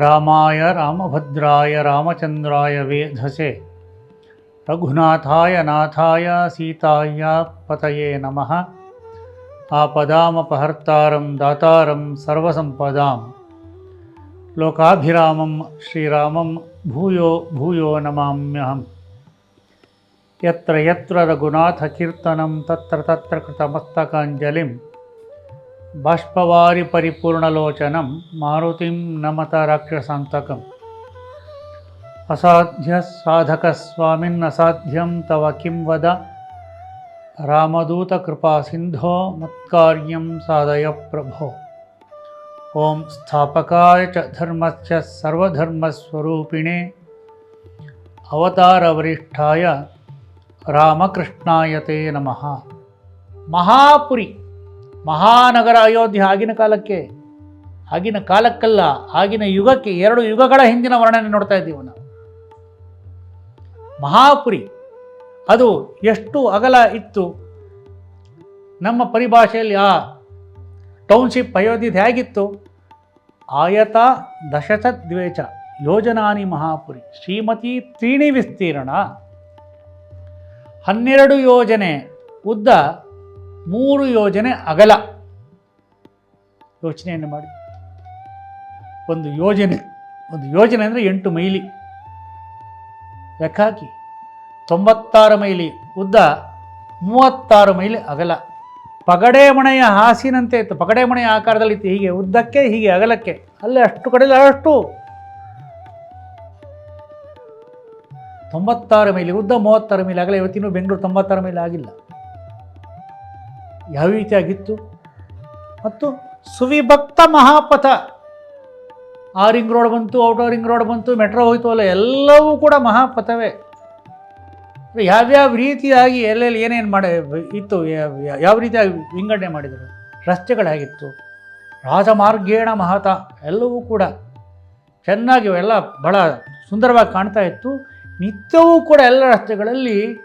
रामाय रामभद्राय रामचन्द्राय वेधसे। रघुनाथाय नाथाय सीताय पतये नमः। आपदामपहर्तारं दातारं सर्वसम्पदां लोकाभिरामं श्रीरामं भूयो भूयो नमाम्यहम्। यत्र यत्र रघुनाथकीर्तनं तत्र तत्र कृतमस्तकाञ्जलिं బాష్పవారి పరిపూర్ణలోచనం మారుతిం నమత రాక్షసాంతకం అసాధ్య సాధక స్వామిన్ అసాధ్యం తవ కిం వద రామదూత కృపా సింధో మత్కార్యం సాధయ ప్రభో ఓం స్థాపకాయ చ ధర్మస్య సర్వధర్మస్వరూపిణే అవతారవరిష్టాయ రామకృష్ణాయ తే నమ మహాపురి ಮಹಾನಗರ ಅಯೋಧ್ಯೆ ಆಗಿನ ಕಾಲಕ್ಕೆ, ಆಗಿನ ಕಾಲಕ್ಕಲ್ಲ, ಆಗಿನ ಯುಗಕ್ಕೆ, ಎರಡು ಯುಗಗಳ ಹಿಂದಿನ ವರ್ಣನೆ ನೋಡ್ತಾ ಇದ್ದೀವಿ ನಾವು. ಮಹಾಪುರಿ, ಅದು ಎಷ್ಟು ಅಗಲ ಇತ್ತು. ನಮ್ಮ ಪರಿಭಾಷೆಯಲ್ಲಿ ಆ ಟೌನ್ಶಿಪ್ ಅಯೋಧ್ಯೆ ಹೇಗಿತ್ತು? ಆಯತ ದಶತ ದ್ವೇಚ ಯೋಜನಾನಿ ಮಹಾಪುರಿ, ಶ್ರೀಮತಿ ತ್ರೀಣಿ ವಿಸ್ತೀರ್ಣ. ಹನ್ನೆರಡು ಯೋಜನೆ ಉದ್ದ ಮೂರು ಯೋಜನೆ ಅಗಲ. ಯೋಚನೆಯನ್ನು ಮಾಡಿ. ಒಂದು ಯೋಜನೆ. ಒಂದು ಯೋಜನೆ ಅಂದರೆ ಎಂಟು ಮೈಲಿ. ಲೆಕ್ಕ ಹಾಕಿ ತೊಂಬತ್ತಾರು ಮೈಲಿ ಉದ್ದ ಮೂವತ್ತಾರು ಮೈಲಿ ಅಗಲ. ಪಗಡೆ ಮಣೆಯ ಹಾಸಿನಂತೆ ಇತ್ತು. ಪಗಡೆ ಮಣೆಯ ಆಕಾರದಲ್ಲಿ ಇತ್ತು. ಹೀಗೆ ಉದ್ದಕ್ಕೆ, ಹೀಗೆ ಅಗಲಕ್ಕೆ. ಅಲ್ಲೇ ಅಷ್ಟು ಕಡೆಯಲ್ಲಿ ಅಷ್ಟು. ತೊಂಬತ್ತಾರು ಮೈಲಿ ಉದ್ದ ಮೂವತ್ತಾರು ಮೈಲಿ ಅಗಲ. ಇವತ್ತಿನೂ ಬೆಂಗಳೂರು ತೊಂಬತ್ತಾರು ಮೈಲಿ ಆಗಿಲ್ಲ. ಯಾವ ರೀತಿಯಾಗಿತ್ತು? ಮತ್ತು ಸುವಿಭಕ್ತ ಮಹಾಪಥ. ಆ ರಿಂಗ್ ರೋಡ್ ಬಂತು ಔಟರ್ ರಿಂಗ್ ರೋಡ್ ಬಂತು, ಮೆಟ್ರೋ ಹೋಯ್ತು ಅಲ್ಲ, ಎಲ್ಲವೂ ಕೂಡ ಮಹಾಪಥವೇ. ಯಾವ್ಯಾವ ರೀತಿಯಾಗಿ ಎಲ್ಲೆಲ್ಲಿ ಏನೇನು ಮಾಡ, ಇತ್ತು, ಯಾವ- ಯಾವ ರೀತಿಯಾಗಿ ವಿಂಗಡಣೆ ಮಾಡಿದರು? ರಸ್ತೆಗಳಾಗಿತ್ತು, ರಾಜಮಾರ್ಗೇಣ ಮಹತ, ಎಲ್ಲವೂ ಕೂಡ ಚೆನ್ನಾಗಿ ಎಲ್ಲ ಬಹಳ ಸುಂದರವಾಗಿ ಕಾಣ್ತಾ ಇತ್ತು. ನಿತ್ಯವೂ ಕೂಡ ಎಲ್ಲ ರಸ್ತೆಗಳಲ್ಲಿ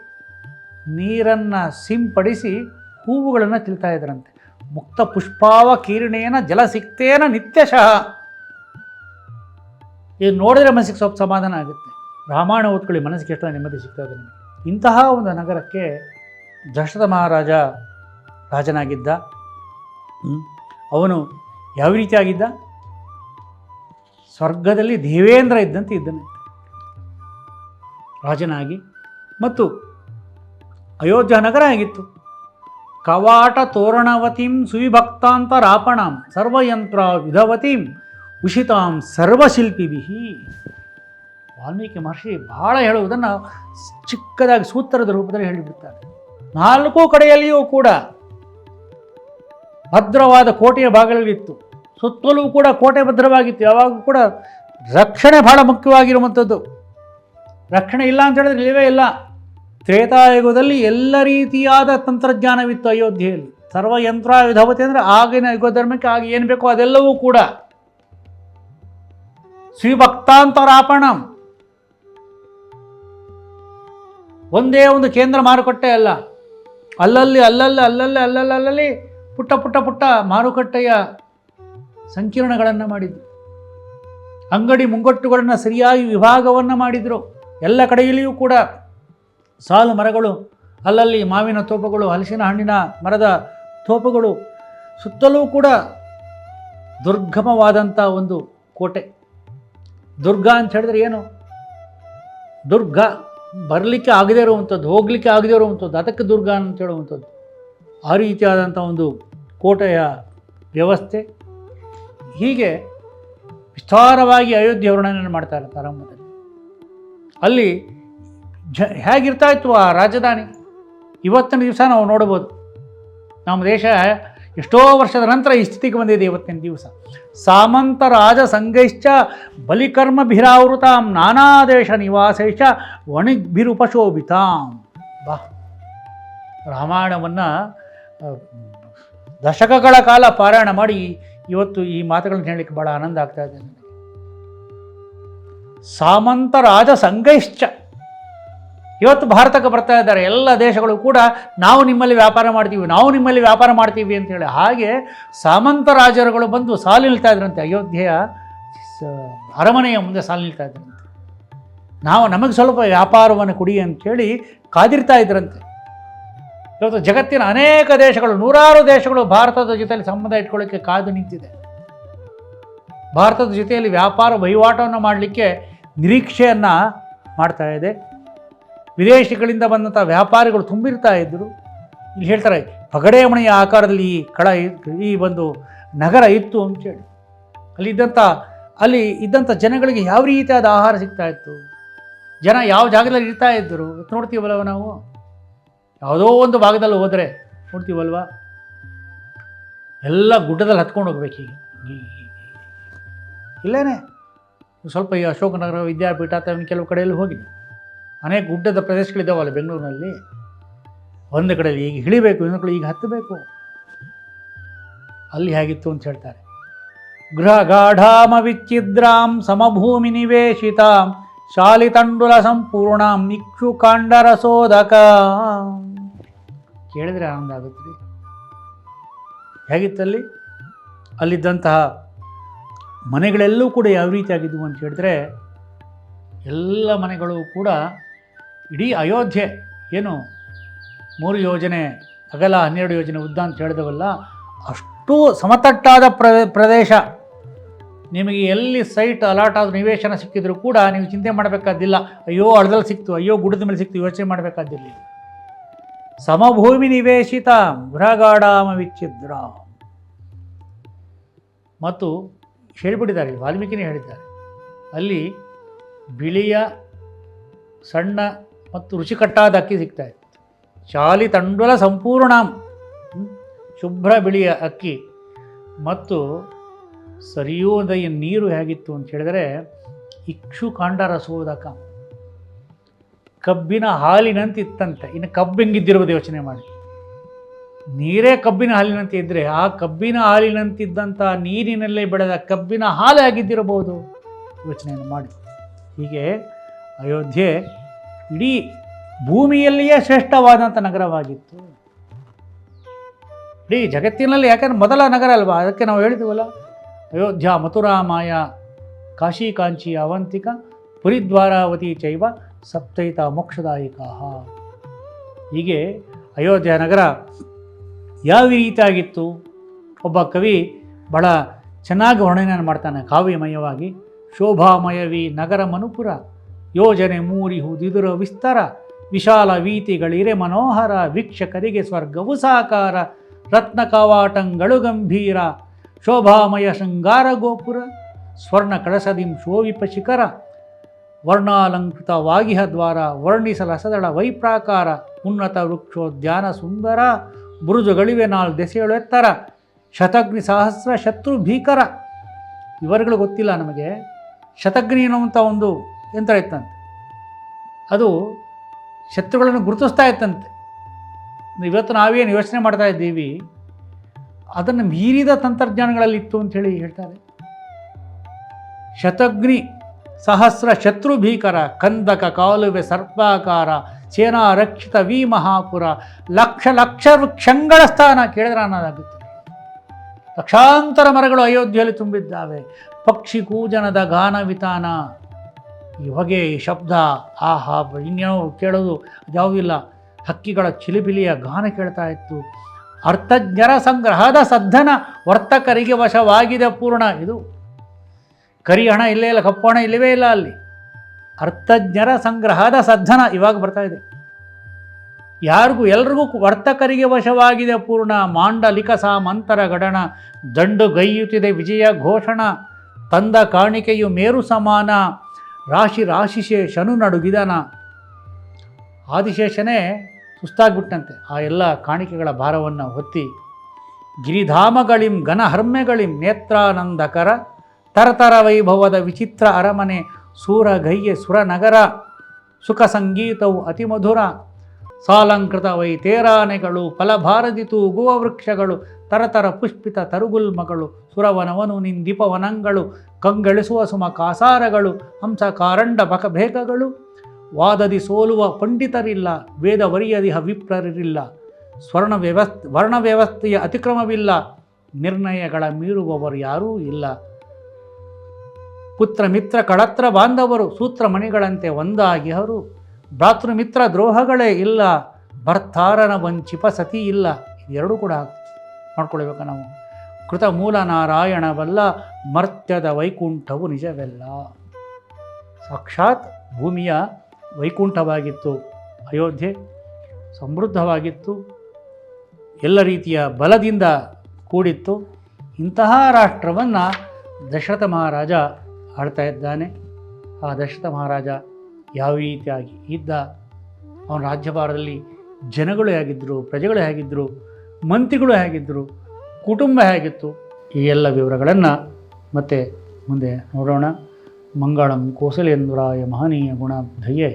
ನೀರನ್ನು ಸಿಂಪಡಿಸಿ ಹೂವುಗಳನ್ನು ತಿಳ್ತಾ ಇದ್ರಂತೆ ಮುಕ್ತ ಪುಷ್ಪಾವ ಕೀರ್ಣೇನ ಜಲ ಸಿಕ್ತೇನ ನಿತ್ಯಶಃ. ಇದು ನೋಡಿದ್ರೆ ಮನಸ್ಸಿಗೆ ಸ್ವಲ್ಪ ಸಮಾಧಾನ ಆಗುತ್ತೆ. ರಾಮಾಯಣ ಓದ್ಕೊಳ್ಳಿ, ಮನಸ್ಸಿಗೆ ಎಷ್ಟೋ ನೆಮ್ಮದಿ ಸಿಗ್ತದೆ ನಿಮಗೆ. ಇಂತಹ ಒಂದು ನಗರಕ್ಕೆ ದಶರಥ ಮಹಾರಾಜ ರಾಜನಾಗಿದ್ದ. ಅವನು ಯಾವ ರೀತಿಯಾಗಿದ್ದ ಸ್ವರ್ಗದಲ್ಲಿ ದೇವೇಂದ್ರ ಇದ್ದಂತೆ ಇದ್ದನು. ರಾಜನಾಗಿ. ಮತ್ತು ಅಯೋಧ್ಯ ನಗರ ಆಗಿತ್ತು. ಕವಾಟ ತೋರಣವತಿಂ ಸುವಿಭಕ್ತಾಂತ ರಾಪಣಾಂ ಸರ್ವಯಂತ್ರ ವಿಧವತಿಂ ಉಷಿತಾಂ ಸರ್ವಶಿಲ್ಪಿಭಿ. ವಾಲ್ಮೀಕಿ ಮಹರ್ಷಿ ಬಹಳ ಹೇಳುವುದನ್ನು ಚಿಕ್ಕದಾಗಿ ಸೂತ್ರದ ರೂಪದಲ್ಲಿ ಹೇಳಿಬಿಡ್ತಾರೆ. ನಾಲ್ಕು ಕಡೆಯಲ್ಲಿಯೂ ಕೂಡ ಭದ್ರವಾದ ಕೋಟೆಯ ಭಾಗಗಳಿತ್ತು ಸುತ್ತಲೂ ಕೂಡ ಕೋಟೆ ಭದ್ರವಾಗಿತ್ತು. ಯಾವಾಗೂ ಕೂಡ ರಕ್ಷಣೆ ಬಹಳ ಮುಖ್ಯವಾಗಿರುವಂಥದ್ದು. ರಕ್ಷಣೆ ಇಲ್ಲ ಅಂತ ಹೇಳಿದ್ರೆ ಇಲ್ಲವೇ ಇಲ್ಲ. ತ್ರೇತಾಯುಗದಲ್ಲಿ ಎಲ್ಲ ರೀತಿಯಾದ ತಂತ್ರಜ್ಞಾನವಿತ್ತು ಅಯೋಧ್ಯೆಯಲ್ಲಿ. ಸರ್ವಯಂತ್ರ ವಿಧವತೆ ಅಂದರೆ ಆಗಿನ ಯುಗ ಧರ್ಮಕ್ಕೆ ಆಗ ಏನು ಬೇಕೋ ಅದೆಲ್ಲವೂ ಕೂಡ. ಶ್ರೀಭಕ್ತಾಂತರಾಪಣ. ಒಂದೇ ಒಂದು ಕೇಂದ್ರ ಮಾರುಕಟ್ಟೆ ಅಲ್ಲ. ಅಲ್ಲಲ್ಲಿ ಅಲ್ಲಲ್ಲಿ ಅಲ್ಲಲ್ಲಿ ಅಲ್ಲಲ್ಲಿ ಅಲ್ಲಲ್ಲಿ ಪುಟ್ಟ ಪುಟ್ಟ ಪುಟ್ಟ ಮಾರುಕಟ್ಟೆಯ ಸಂಕೀರ್ಣಗಳನ್ನು ಮಾಡಿದ್ರು. ಅಂಗಡಿ ಮುಂಗಟ್ಟುಗಳನ್ನು ಸರಿಯಾಗಿ ವಿಭಾಗವನ್ನು ಮಾಡಿದರು. ಎಲ್ಲ ಕಡೆಯಲ್ಲಿಯೂ ಕೂಡ. ಸಾಲು ಮರಗಳು, ಅಲ್ಲಲ್ಲಿ ಮಾವಿನ ತೋಪಗಳು, ಹಲಸಿನ ಹಣ್ಣಿನ ಮರದ ತೋಪಗಳು, ಸುತ್ತಲೂ ಕೂಡ ದುರ್ಗಮವಾದಂಥ ಒಂದು ಕೋಟೆ. ದುರ್ಗ ಅಂತ ಹೇಳಿದ್ರೆ ಏನು? ದುರ್ಗ ಬರಲಿಕ್ಕೆ ಆಗದೇ ಇರುವಂಥದ್ದು, ಹೋಗಲಿಕ್ಕೆ ಆಗದೇ ಇರುವಂಥದ್ದು, ಅದಕ್ಕೆ ದುರ್ಗ ಅಂತ ಹೇಳುವಂಥದ್ದು. ಆ ರೀತಿಯಾದಂಥ ಒಂದು ಕೋಟೆಯ ವ್ಯವಸ್ಥೆ. ಹೀಗೆ ವಿಸ್ತಾರವಾಗಿ ಅಯೋಧ್ಯೆ ವರ್ಣನೆಯನ್ನು ಮಾಡ್ತಾ ಇರ್ತಾರೆ ಅಲ್ಲಿ ಜ ಹೇಗಿರ್ತಾ ಇತ್ತು ಆ ರಾಜಧಾನಿ? ಇವತ್ತಿನ ದಿವಸ ನಾವು ನೋಡ್ಬೋದು. ನಮ್ಮ ದೇಶ ಎಷ್ಟೋ ವರ್ಷದ ನಂತರ ಈ ಸ್ಥಿತಿಗೆ ಬಂದಿದೆ ಇವತ್ತಿನ ದಿವಸ. ಸಾಮಂತ ರಾಜ ಸಂಘೈಶ್ಚ ಬಲಿಕರ್ಮಭಿರಾವೃತಾಂ ನಾನಾ ದೇಶ ನಿವಾಸೈಶ್ಚ ವಣಿಗ್ಭಿರುಪಶೋಭಿತಾಂ. ಬಾ. ರಾಮಾಯಣವನ್ನು ದಶಕಗಳ ಕಾಲ ಪಾರಾಯಣ ಮಾಡಿ ಇವತ್ತು ಈ ಮಾತುಗಳನ್ನು ಹೇಳಲಿಕ್ಕೆ ಭಾಳ ಆನಂದ ಆಗ್ತಾ ಇದೆ ಸಾಮಂತ ರಾಜ ಸಂಘೈಶ್ಚ ಇವತ್ತು ಭಾರತಕ್ಕೆ ಬರ್ತಾ ಇದ್ದಾರೆ ಎಲ್ಲ ದೇಶಗಳು ಕೂಡ ನಾವು ನಿಮ್ಮಲ್ಲಿ ವ್ಯಾಪಾರ ಮಾಡ್ತೀವಿ, ನಾವು ನಿಮ್ಮಲ್ಲಿ ವ್ಯಾಪಾರ ಮಾಡ್ತೀವಿ ಅಂತೇಳಿ ಹಾಗೆ ಸಾಮಂತ ರಾಜರುಗಳು ಬಂದು ಸಾಲು ನಿಲ್ತಾ ಇದ್ರಂತೆ. ಅಯೋಧ್ಯೆಯ ಅರಮನೆಯ ಮುಂದೆ ಸಾಲು ನಿಲ್ತಾ ಇದ್ರಂತೆ. ನಾವು ನಮಗೆ ಸ್ವಲ್ಪ ವ್ಯಾಪಾರವನ್ನು ಕೊಡಿ ಅಂತೇಳಿ ಕಾದಿರ್ತಾ ಇದ್ರಂತೆ. ಇವತ್ತು ಜಗತ್ತಿನ ಅನೇಕ ದೇಶಗಳು, ನೂರಾರು ದೇಶಗಳು ಭಾರತದ ಜೊತೆಯಲ್ಲಿ ಸಂಬಂಧ ಇಟ್ಕೊಳ್ಳೋಕ್ಕೆ ಕಾದು ನಿಂತಿದೆ. ಭಾರತದ ಜೊತೆಯಲ್ಲಿ ವ್ಯಾಪಾರ ವಹಿವಾಟವನ್ನು ಮಾಡಲಿಕ್ಕೆ ನಿರೀಕ್ಷೆಯನ್ನು ಮಾಡ್ತಾ ಇದೆ. ವಿದೇಶಿಗಳಿಂದ ಬಂದಂಥ ವ್ಯಾಪಾರಿಗಳು ತುಂಬಿರ್ತಾ ಇದ್ದರು. ಇಲ್ಲಿ ಹೇಳ್ತಾರೆ ಪಗಡೆಮಣಿಯ ಆಕಾರದಲ್ಲಿ ಈ ಕಳ ಈ ಒಂದು ನಗರ ಇತ್ತು ಅಂತೇಳಿ ಅಲ್ಲಿ ಇದ್ದಂಥ ಅಲ್ಲಿ ಇದ್ದಂಥ ಜನಗಳಿಗೆ ಯಾವ ರೀತಿಯಾದ ಆಹಾರ ಸಿಗ್ತಾ ಇತ್ತು? ಜನ ಯಾವ ಜಾಗದಲ್ಲಿ ಇರ್ತಾ ಇದ್ದರು? ನೋಡ್ತೀವಲ್ವ ನಾವು? ಯಾವುದೋ ಒಂದು ಭಾಗದಲ್ಲಿ ಹೋದರೆ ನೋಡ್ತೀವಲ್ವ? ಎಲ್ಲ ಗುಡ್ಡದಲ್ಲಿ ಹತ್ಕೊಂಡು ಹೋಗ್ಬೇಕು ಈಗ. ಇಲ್ಲೇನೆ? ಸ್ವಲ್ಪ ಈ ಅಶೋಕನಗರ ವಿದ್ಯಾಪೀಠ ಅಥವಾ ಕೆಲವು ಕಡೆಯಲ್ಲಿ ಹೋಗಿ ಅನೇಕ ಗುಡ್ಡದ ಪ್ರದೇಶಗಳಿದ್ದಾವಲ್ಲ ಬೆಂಗಳೂರಿನಲ್ಲಿ? ಒಂದು ಕಡೆಯಲ್ಲಿ ಈಗ ಇಳಿಬೇಕು, ಇನ್ನೊಂದು ಕಡೆ ಈಗ ಹತ್ತಬೇಕು. ಅಲ್ಲಿ ಹೇಗಿತ್ತು ಅಂತ ಹೇಳ್ತಾರೆ. ಗೃಹ ಗಾಢಾಮ ವಿಚ್ಛಿದ್ರಾಂ ಸಮಭೂಮಿ ನಿವೇಶಿತಾಂ ಶಾಲಿತಂಡುಲ ಸಂಪೂರ್ಣಾಂ ಕಾಂಡರ ಕಾಂಡರಸೋದಕ ಕೇಳಿದ್ರೆ ಆನಂದ ಆಗುತ್ತೆ. ರೀ ಹೇಗಿತ್ತಲ್ಲಿ ಅಲ್ಲಿದ್ದಂತಹ ಮನೆಗಳೆಲ್ಲೂ ಕೂಡ ಯಾವ ರೀತಿ ಆಗಿದ್ವು ಅಂತ ಹೇಳಿದ್ರೆ, ಎಲ್ಲ ಮನೆಗಳು ಕೂಡ ಇಡೀ ಅಯೋಧ್ಯೆ ಏನು ಮೂರು ಯೋಜನೆ, ಅಗಲ ಹನ್ನೆರಡು ಯೋಜನೆ ಉದ್ದ ಅಂತ ಹೇಳಿದವಲ್ಲ, ಅಷ್ಟು ಸಮತಟ್ಟಾದ ಪ್ರ, ಪ್ರದೇಶ. ನಿಮಗೆ ಎಲ್ಲಿ ಸೈಟ್ ಅಲಾಟ್ ಆದ ನಿವೇಶನ ಸಿಕ್ಕಿದ್ರು ಕೂಡ ನೀವು ಚಿಂತೆ ಮಾಡಬೇಕಾದಿಲ್ಲ ಅಯ್ಯೋ, ಅಳದಲ್ಲಿ ಸಿಕ್ತು, ಅಯ್ಯೋ, ಗುಡ್ಡದ ಮೇಲೆ ಸಿಕ್ತು, ಯೋಚನೆ ಮಾಡಬೇಕಾದಿಲ್ಲ ಸಮಭೂಮಿ ನಿವೇಶಿತ ಗೃಹಗಾಡಾಮ ವಿಚ್ಛಿದ್ರ. ಮತ್ತು ಹೇಳಿಬಿಟ್ಟಿದ್ದಾರೆ, ವಾಲ್ಮೀಕಿನೇ ಹೇಳಿದ್ದಾರೆ. ಅಲ್ಲಿ ಬಿಳಿಯ, ಸಣ್ಣ ಮತ್ತು ರುಚಿಕಟ್ಟಾದ ಅಕ್ಕಿ ಸಿಗ್ತಾ ಇತ್ತು ಶಾಲಿ ತಂಡುಲ ಸಂಪೂರ್ಣ ಶುಭ್ರ ಬಿಳಿಯ ಅಕ್ಕಿ ಮತ್ತು ಸರಿಯೋದ ನೀರು ಹೇಗಿತ್ತು ಅಂತ ಹೇಳಿದರೆ ಇಕ್ಷು ಕಾಂಡ ರಸೋದಕ ಕಬ್ಬಿನ ಹಾಲಿನಂತಿತ್ತಂತೆ. ಇನ್ನು ಕಬ್ಬು ಯೋಚನೆ ಮಾಡಿ. ನೀರೇ ಕಬ್ಬಿನ ಹಾಲಿನಂತೆ ಇದ್ದರೆ ಆ ಕಬ್ಬಿನ ಹಾಲಿನಂತಿದ್ದಂಥ ನೀರಿನಲ್ಲೇ ಬೆಳೆದ ಕಬ್ಬಿನ ಹಾಲು ಆಗಿದ್ದಿರಬಹುದು ಯೋಚನೆಯನ್ನು ಮಾಡಿ. ಹೀಗೆ ಅಯೋಧ್ಯೆ ಇಡೀ ಭೂಮಿಯಲ್ಲಿಯೇ ಶ್ರೇಷ್ಠವಾದಂಥ ನಗರವಾಗಿತ್ತು. ಇಡೀ ಜಗತ್ತಿನಲ್ಲಿ ಯಾಕಂದ್ರೆ ಮೊದಲ ನಗರ ಅಲ್ವಾ? ಅದಕ್ಕೆ ನಾವು ಹೇಳಿದ್ವಲ್ಲ, ಅಯೋಧ್ಯ, ಮಥುರಾಮಾಯ ಕಾಶಿ ಕಾಂಚಿ ಅವಂತಿಕ, ಪುರಿದ್ವಾರಾವತಿ ಚೈವ ಸಪ್ತೈತ ಮೋಕ್ಷದಾಯಿಕ ಹೀಗೆ ಅಯೋಧ್ಯ ನಗರ ಯಾವ ರೀತಿಯಾಗಿತ್ತು? ಒಬ್ಬ ಕವಿ ಬಹಳ ಚೆನ್ನಾಗಿ ವರ್ಣನೆಯನ್ನು ಮಾಡ್ತಾನೆ, ಕಾವ್ಯಮಯವಾಗಿ, ಶೋಭಾಮಯವಿ ನಗರ ಮನುಪುರ. ಯೋಜನೆ ಮೂರಿ ಹುದಿದುರ ವಿಸ್ತಾರ, ವಿಶಾಲ ವೀತಿಗಳಿರೆ ಮನೋಹರ ವೀಕ್ಷಕರಿಗೆ ಸ್ವರ್ಗವು ಸಾಕಾರ, ರತ್ನ ಕವಾಟಂಗಳು ಗಂಭೀರ, ಶೋಭಾಮಯ ಶೃಂಗಾರ ಗೋಪುರ, ಸ್ವರ್ಣ ಕಳಸದಿಂ ಶೋವಿಪ ಶಿಖರ ವರ್ಣಾಲಂಕೃತವಾಗಿಹ ದ್ವಾರ ವರ್ಣಿಸಲಸದಳ ವೈಪ್ರಾಕಾರ, ಉನ್ನತ ವೃಕ್ಷೋದ್ಯಾನ ಸುಂದರ, ಬುರುಜುಗಳಿವೆ ನಾಲ್ ದೆಸೆಗಳು ಎತ್ತರ, ಶತಗ್ನಿ ಸಹಸ್ರ ಶತ್ರು ಭೀಕರ. ಇವರುಗಳು ಗೊತ್ತಿಲ್ಲ ನಮಗೆ. ಶತಗ್ನಿ ಅನ್ನುವಂಥ ಒಂದು ಯಂತ್ರ ಇತ್ತಂತೆ? ಅದು ಶತ್ರುಗಳನ್ನು ಗುರುತಿಸ್ತಾ ಇತ್ತಂತೆ. ಇವತ್ತು ನಾವೇನು ಯೋಚನೆ ಮಾಡ್ತಾ ಇದ್ದೀವಿ, ಅದನ್ನು ಮೀರಿದ ತಂತ್ರಜ್ಞಾನಗಳಲ್ಲಿ ಇತ್ತು ಅಂಥೇಳಿ ಹೇಳ್ತಾರೆ. ಶತಗ್ನಿ, ಸಹಸ್ರ ಶತ್ರು ಭೀಕರ, ಕಂದಕ, ಕಾಲುವೆ ಸರ್ಪಾಕಾರ ಸೇನಾ ರಕ್ಷಿತ ವಿ ಮಹಾಪುರ, ಲಕ್ಷ ಲಕ್ಷ ವೃಕ್ಷಗಳ ಸ್ಥಾನ ಕೇಳಿದ್ರೆ ಅನ್ನೋದಾಗುತ್ತೆ. ಲಕ್ಷಾಂತರ ಮರಗಳು ಅಯೋಧ್ಯೆಯಲ್ಲಿ ತುಂಬಿದ್ದಾವೆ. ಪಕ್ಷಿ ಕೂಜನದ ಗಾನ ವಿತಾನ ಈ ಹೊಗೆ, ಈ ಶಬ್ದ, ಆಹಾ ಇನ್ನೇನೋ ಕೇಳೋದು ಯಾವುದಿಲ್ಲ ಹಕ್ಕಿಗಳ ಚಿಲಿಬಿಲಿಯ ಗಾನ ಕೇಳ್ತಾ ಇತ್ತು. ಅರ್ಥಜ್ಞರ ಸಂಗ್ರಹದ ಸದ್ಧನ ವರ್ತಕರಿಗೆ ವಶವಾಗಿದೆ ಪೂರ್ಣ ಇದು. ಕರಿ ಹಣ ಇಲ್ಲೇ ಇಲ್ಲ, ಕಪ್ಪು ಹಣ ಇಲ್ಲವೇ ಇಲ್ಲ ಅಲ್ಲಿ. ಅರ್ಥಜ್ಞರ ಸಂಗ್ರಹದ ಸದ್ಧನ ಇವಾಗ ಬರ್ತಾ ಇದೆ. ಯಾರಿಗೂ ಎಲ್ರಿಗೂ ವರ್ತಕರಿಗೆ ವಶವಾಗಿದೆ ಪೂರ್ಣ. ಮಾಂಡಲಿಕ ಸಾಮಂತರ ಗಡಣ ದಂಡು ಗೈಯುತ್ತಿದೆ ವಿಜಯ ಘೋಷಣ. ತಂದ ಕಾಣಿಕೆಯು ಮೇರು ಸಮಾನ. ರಾಶಿ ರಾಶಿಶೇಷನು ನಡುಗಿದನ ಆದಿಶೇಷನೇ ಸುಸ್ತಾಗ್ಬಿಟ್ಟಂತೆ ಆ ಎಲ್ಲ ಕಾಣಿಕೆಗಳ ಭಾರವನ್ನು ಹೊತ್ತಿ ಗಿರಿಧಾಮಗಳಿಂ ಘನಹರ್ಮೆಗಳಿಂ ನೇತ್ರಾನಂದಕರ ತರತರ ವೈಭವದ ವಿಚಿತ್ರ ಅರಮನೆ ಸೂರ ಗೈಯೆ ಸುರನಗರ ಸುಖ ಸಂಗೀತವು ಅತಿ ಮಧುರ ಸಾಲಂಕೃತ ವೈತೇರಾನೆಗಳು ಫಲಭಾರದಿತು ತೂಗುವ ವೃಕ್ಷಗಳು ತರತರ ಪುಷ್ಪಿತ ತರುಗುಲ್ಮಗಳು ಸುರವನವನು ನಿಂದಿಪವನಂಗಳು ಕಂಗಳಿಸುವ ಸುಮ ಕಾಸಾರಗಳು ಹಂಸ ಕಾರಂಡ ಬಕಬೇಕಗಳು ವಾದದಿ ಸೋಲುವ ಪಂಡಿತರಿಲ್ಲ, ವೇದ ವರಿಯದಿ ವಿಪ್ರರಿಲ್ಲ ಸ್ವರ್ಣ ವ್ಯವಸ್ಥೆ, ವರ್ಣ ವ್ಯವಸ್ಥೆಯ ಅತಿಕ್ರಮವಿಲ್ಲ, ನಿರ್ಣಯಗಳ ಮೀರುವವರು ಯಾರೂ ಇಲ್ಲ. ಪುತ್ರ ಮಿತ್ರ ಕಳತ್ರ ಬಾಂಧವರು ಸೂತ್ರಮಣಿಗಳಂತೆ ಒಂದಾಗಿ ಅವರು ಭ್ರಾತೃ ಮಿತ್ರ ದ್ರೋಹಗಳೇ ಇಲ್ಲ, ಭರ್ತಾರನ ವಂಚಿಪ ಸತಿ ಇಲ್ಲ ಇದೆರಡೂ ಕೂಡ ಮಾಡ್ಕೊಳ್ಬೇಕು ನಾವು. ಕೃತ ಮೂಲ ನಾರಾಯಣವಲ್ಲ, ಮರ್ತ್ಯದ ವೈಕುಂಠವು ನಿಜವೆಲ್ಲ. ಸಾಕ್ಷಾತ್ ಭೂಮಿಯ ವೈಕುಂಠವಾಗಿತ್ತು, ಅಯೋಧ್ಯೆ ಸಮೃದ್ಧವಾಗಿತ್ತು, ಎಲ್ಲ ರೀತಿಯ ಬಲದಿಂದ ಕೂಡಿತ್ತು. ಇಂತಹ ರಾಷ್ಟ್ರವನ್ನು ದಶರಥ ಮಹಾರಾಜ ಆಳ್ತಾ ಇದ್ದಾನೆ. ಆ ದಶರಥ ಮಹಾರಾಜ ಯಾವ ರೀತಿಯಾಗಿ ಇದ್ದ? ಅವನ ರಾಜ್ಯಭಾರದಲ್ಲಿ ಜನಗಳು ಹೇಗಿದ್ದರು ಪ್ರಜೆಗಳು ಹೇಗಿದ್ದರು ಮಂತ್ರಿಗಳು ಹೇಗಿದ್ದರು ಕುಟುಂಬ ಹೇಗಿತ್ತು, ಈ ಎಲ್ಲ ವಿವರಗಳನ್ನು ಮತ್ತೆ ಮುಂದೆ ನೋಡೋಣ. ಮಂಗಳಂ ಕೋಸಲೇಂದ್ರಾಯ ಮಹನೀಯ ಗುಣಧಯ್ಯೆ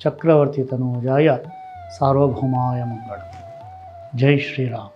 ಚಕ್ರವರ್ತಿ ತನೋಜಾಯ ಸಾರ್ವಭೌಮಾಯ ಮಂಗಳ. ಜೈ ಶ್ರೀರಾಮ್.